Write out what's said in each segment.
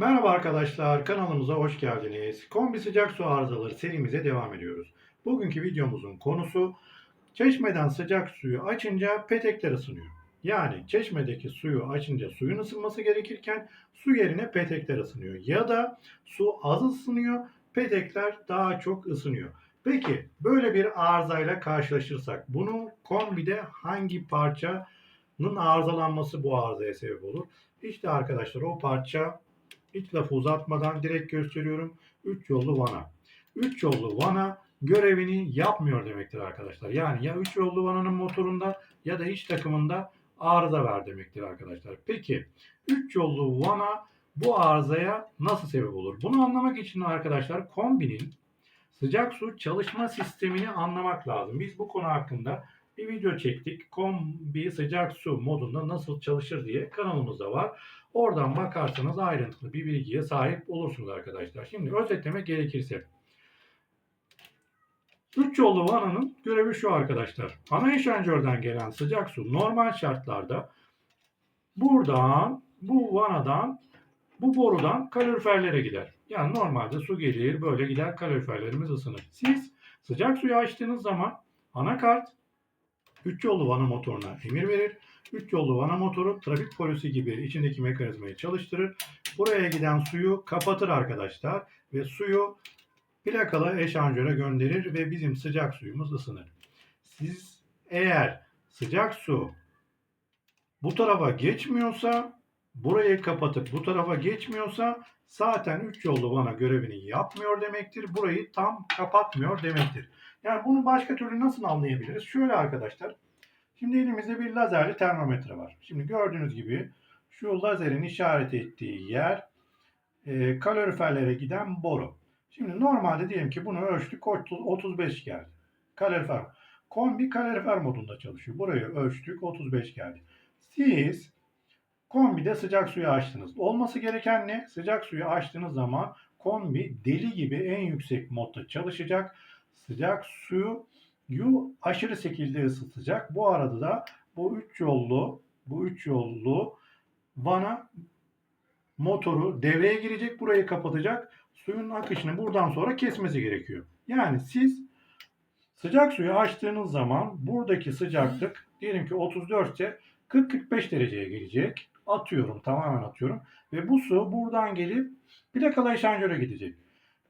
Merhaba arkadaşlar, kanalımıza hoş geldiniz. Kombi sıcak su arızaları serimize devam ediyoruz. Bugünkü videomuzun konusu çeşmeden sıcak suyu açınca petekler ısınıyor. Yani çeşmedeki suyu açınca suyun ısınması gerekirken su yerine petekler ısınıyor. Ya da su az ısınıyor, petekler daha çok ısınıyor. Peki böyle bir arızayla karşılaşırsak bunu kombide hangi parçanın arızalanması bu arızaya sebep olur? İşte arkadaşlar o parça hiç lafı uzatmadan direkt gösteriyorum. 3 yollu vana. 3 yollu vana görevini yapmıyor demektir arkadaşlar. Yani ya 3 yollu vananın motorunda ya da iç takımında arıza var demektir arkadaşlar. Peki 3 yollu vana bu arızaya nasıl sebep olur? Bunu anlamak için arkadaşlar kombinin sıcak su çalışma sistemini anlamak lazım. Biz bu konu hakkında bir video çektik. Kombi sıcak su modunda nasıl çalışır diye kanalımızda var. Oradan bakarsanız ayrıntılı bir bilgiye sahip olursunuz arkadaşlar. Şimdi özetlemek gerekirse 3 yollu vananın görevi şu arkadaşlar. Ana eşanjörden gelen sıcak su normal şartlarda buradan bu vanadan bu borudan kaloriferlere gider. Yani normalde su gelir böyle gider kaloriferlerimiz ısınır. Siz sıcak suyu açtığınız zaman anakart 3 yollu vana motoruna emir verir. 3 yollu vana motoru trafik polisi gibi içindeki mekanizmayı çalıştırır. Buraya giden suyu kapatır arkadaşlar ve suyu plakalı eşanjöre gönderir ve bizim sıcak suyumuz ısınır. Siz eğer sıcak su bu tarafa geçmiyorsa burayı kapatıp bu tarafa geçmiyorsa zaten 3 yollu vana görevini yapmıyor demektir. Burayı tam kapatmıyor demektir. Yani bunu başka türlü nasıl anlayabiliriz? Şöyle arkadaşlar. Şimdi elimizde bir lazerli termometre var. Şimdi gördüğünüz gibi şu lazerin işaret ettiği yer e, kaloriferlere giden boru. Şimdi normalde diyelim ki bunu ölçtük 30, 35 geldi. Kalorifer. Kombi kalorifer modunda çalışıyor. Burayı ölçtük 35 geldi. Siz kombide sıcak suyu açtınız. Olması gereken ne? Sıcak suyu açtığınız zaman kombi deli gibi en yüksek modda çalışacak. Sıcak suyu aşırı şekilde ısıtacak. Bu arada da bu üç yollu bu üç yollu vana motoru devreye girecek. Burayı kapatacak. Suyun akışını buradan sonra kesmesi gerekiyor. Yani siz sıcak suyu açtığınız zaman buradaki sıcaklık diyelim ki 34 ise 40-45 dereceye gelecek. Atıyorum tamamen atıyorum. Ve bu su buradan gelip plakalı eşanjöre gidecek.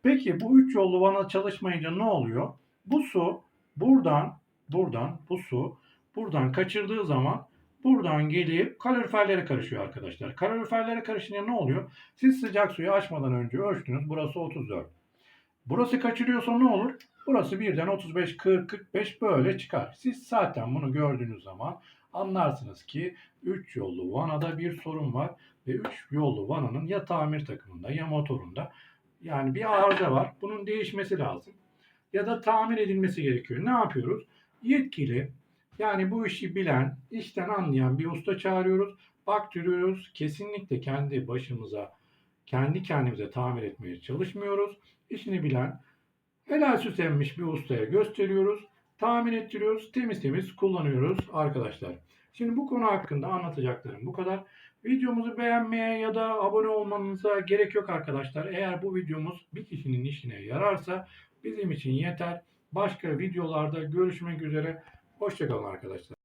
Peki bu üç yollu vana çalışmayınca ne oluyor? Bu su buradan buradan bu su buradan kaçırdığı zaman buradan gelip kaloriferlere karışıyor arkadaşlar. Kaloriferlere karışınca ne oluyor? Siz sıcak suyu açmadan önce ölçtünüz. Burası 34. Burası kaçırıyorsa ne olur? Burası birden 35, 40, 45 böyle çıkar. Siz zaten bunu gördüğünüz zaman anlarsınız ki 3 yollu vanada bir sorun var ve 3 yollu vananın ya tamir takımında ya motorunda yani bir arıza var. Bunun değişmesi lazım. Ya da tamir edilmesi gerekiyor. Ne yapıyoruz? Yetkili yani bu işi bilen, işten anlayan bir usta çağırıyoruz. Baktırıyoruz. Kesinlikle kendi başımıza, kendi kendimize tamir etmeye çalışmıyoruz. İşini bilen, helal emmiş bir ustaya gösteriyoruz. Tamir ettiriyoruz. Temiz temiz kullanıyoruz arkadaşlar. Şimdi bu konu hakkında anlatacaklarım bu kadar. Videomuzu beğenmeye ya da abone olmanıza gerek yok arkadaşlar. Eğer bu videomuz bir kişinin işine yararsa bizim için yeter. Başka videolarda görüşmek üzere. Hoşçakalın arkadaşlar.